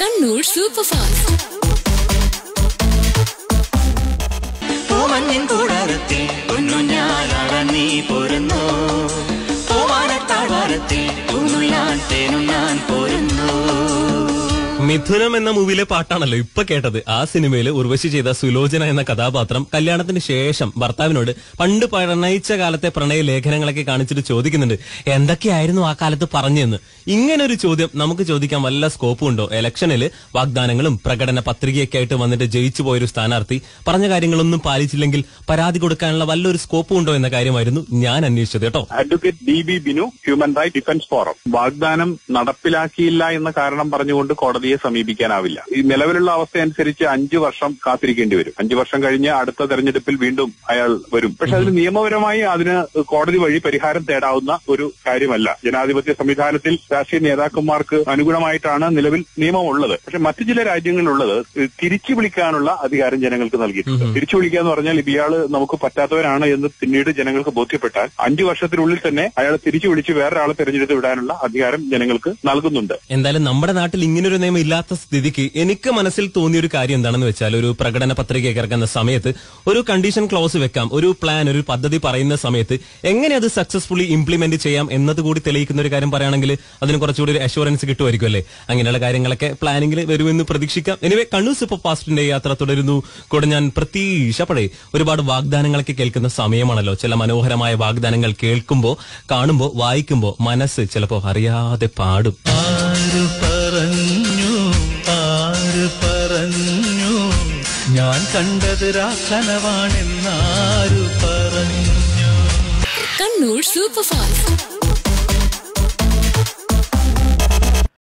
Kannur super fast. പൂമഞ്ഞിൻ കൂടാരത്തിൽ പൊന്നുഞ്ഞാലാടാൻ നീ പോരുന്നു. ഞാൻ പൂന്നുള്ളാൻ ഞാൻ പോരുന്നു. മിഥുനം എന്ന മൂവിയിലെ പാട്ടാണല്ലോ ഇപ്പൊ കേട്ടത്. ആ സിനിമയിൽ ഉർവശി ചെയ്ത സുലോചന എന്ന കഥാപാത്രം കല്യാണത്തിന് ശേഷം ഭർത്താവിനോട് പണ്ട് പ്രണയിച്ച കാലത്തെ പ്രണയ ലേഖനങ്ങളൊക്കെ കാണിച്ചിട്ട് ചോദിക്കുന്നുണ്ട് എന്തൊക്കെയായിരുന്നു ആ കാലത്ത് പറഞ്ഞെന്ന്? ഇങ്ങനെ ഒരു ചോദ്യം നമുക്ക് ചോദിക്കാൻ വല്ല സ്കോപ്പും ഉണ്ടോ? ഇലക്ഷനിൽ വാഗ്ദാനങ്ങളും പ്രകടന പത്രികയൊക്കെ ആയിട്ട് വന്നിട്ട് ജയിച്ചു പോയൊരു സ്ഥാനാർത്ഥി പറഞ്ഞ കാര്യങ്ങളൊന്നും പാലിച്ചില്ലെങ്കിൽ പരാതി കൊടുക്കാനുള്ള വല്ലൊരു സ്കോപ്പും ഉണ്ടോ എന്ന കാര്യമായിരുന്നു ഞാൻ അന്വേഷിച്ചത് കേട്ടോ. Advocate D B Binu human right defence forum വാഗ്ദാനം നടപ്പിലാക്കിയില്ല എന്ന കാരണം പറഞ്ഞുകൊണ്ട് കോടതിയെ സമീപിക്കാനാവില്ല. ഈ നിലവിലുള്ള അവസ്ഥ അനുസരിച്ച് അഞ്ചു വർഷം കാത്തിരിക്കേണ്ടി വരും. അഞ്ചു വർഷം കഴിഞ്ഞ് അടുത്ത തെരഞ്ഞെടുപ്പിൽ വീണ്ടും അയാൾ വരും. പക്ഷെ അതിന് നിയമപരമായി അതിന് കോടതി വഴി പരിഹാരം തേടാവുന്ന ഒരു കാര്യമല്ല. ജനാധിപത്യ സംവിധാനത്തിൽ രാഷ്ട്രീയ നേതാക്കന്മാർക്ക് അനുഗുണമായിട്ടാണ് നിലവിൽ നിയമമുള്ളത്. പക്ഷെ മറ്റു ചില രാജ്യങ്ങളിലുള്ളത് തിരിച്ചു വിളിക്കാനുള്ള അധികാരം ജനങ്ങൾക്ക് നൽകിയിട്ടുണ്ട്. തിരിച്ചു വിളിക്കുക എന്ന് പറഞ്ഞാൽ ഇയാൾ നമുക്ക് പറ്റാത്തവരാണ് എന്ന് പിന്നീട് ജനങ്ങൾക്ക് ബോധ്യപ്പെട്ടാൽ അഞ്ചു വർഷത്തിനുള്ളിൽ തന്നെ അയാൾ തിരിച്ചു വിളിച്ച് വേറൊരാളെ തെരഞ്ഞെടുത്ത് വിടാനുള്ള അധികാരം ജനങ്ങൾക്ക് നൽകുന്നുണ്ട്. എന്തായാലും നമ്മുടെ നാട്ടിൽ ഇങ്ങനൊരു നിയമം ഇല്ലാത്ത സ്ഥിതിക്ക് എനിക്ക് മനസ്സിൽ തോന്നിയ ഒരു കാര്യം എന്താണെന്ന് വെച്ചാൽ ഒരു പ്രകടന പത്രിക ഇറക്കുന്ന സമയത്ത് ഒരു കണ്ടീഷൻ ക്ലോസ് വെക്കാം ഒരു പ്ലാൻ ഒരു പദ്ധതി പറയുന്ന സമയത്ത് എങ്ങനെ അത് സക്സസ്ഫുള്ളി ഇംപ്ലിമെന്റ് ചെയ്യാം എന്നത് കൂടി തെളിയിക്കുന്ന ഒരു കാര്യം പറയുകയാണെങ്കിൽ അതിന് കുറച്ചുകൂടി ഒരു അഷുറൻസ് കിട്ടുമായിരിക്കും അല്ലേ? അങ്ങനെയുള്ള കാര്യങ്ങളൊക്കെ പ്ലാനിംഗിൽ വരുമെന്ന് പ്രതീക്ഷിക്കാം. എനിവേ കണ്ണൂർ സൂപ്പർ ഫാസ്റ്റിന്റെ യാത്ര തുടരുന്നു. കൂടെ ഞാൻ പ്രതീക്ഷപ്പെടെ ഒരുപാട് വാഗ്ദാനങ്ങളൊക്കെ കേൾക്കുന്ന സമയമാണല്ലോ. ചില മനോഹരമായ വാഗ്ദാനങ്ങൾ കേൾക്കുമ്പോൾ കാണുമ്പോൾ വായിക്കുമ്പോൾ മനസ്സ് ചിലപ്പോൾ അറിയാതെ പാടും. ഞാൻ കണ്ടത് രാക്കനവാണെന്നാരു പറഞ്ഞു. Kannur super fast.